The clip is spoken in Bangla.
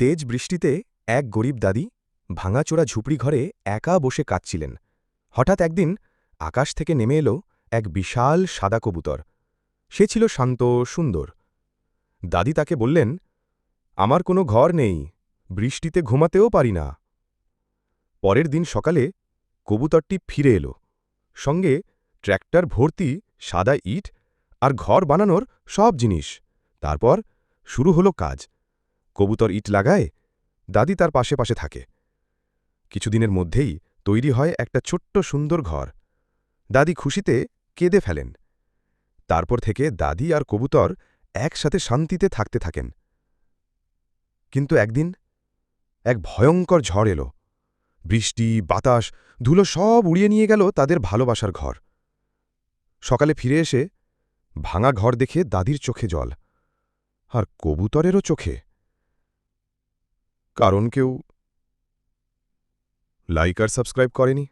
তেজ বৃষ্টিতে এক গরিব দাদি ভাঙাচোরা ঝুপড়ি ঘরে একা বসে কাঁদছিলেন। হঠাৎ একদিন আকাশ থেকে নেমে এলো এক বিশাল সাদা কবুতর। সে ছিল শান্ত, সুন্দর। দাদি তাকে বললেন, আমার কোনো ঘর নেই, বৃষ্টিতে ঘুমাতেও পারি না। পরের দিন সকালে কবুতরটি ফিরে এলো। সঙ্গে ট্র্যাক্টর, ভর্তি, সাদা ইট আর ঘর বানানোর সব জিনিস। তারপর শুরু হলো কাজ। কবুতর ইট লাগায়, দাদি তার পাশে পাশে থাকে। কিছুদিনের মধ্যেই তৈরি হয় একটা ছোট্ট সুন্দর ঘর। দাদি খুশিতে কেঁদে ফেলেন। তারপর থেকে দাদি আর কবুতর একসাথে শান্তিতে থাকতে থাকেন। কিন্তু একদিন এক ভয়ঙ্কর ঝড় এলো। বৃষ্টি, বাতাস, ধুলো সব উড়িয়ে নিয়ে গেল তাদের ভালোবাসার ঘর। সকালে ফিরে এসে ভাঙা ঘর দেখে দাদির চোখে জল, আর কবুতরেরও চোখে কারণ কেউ লাইক আর সাবস্ক্রাইব করেনি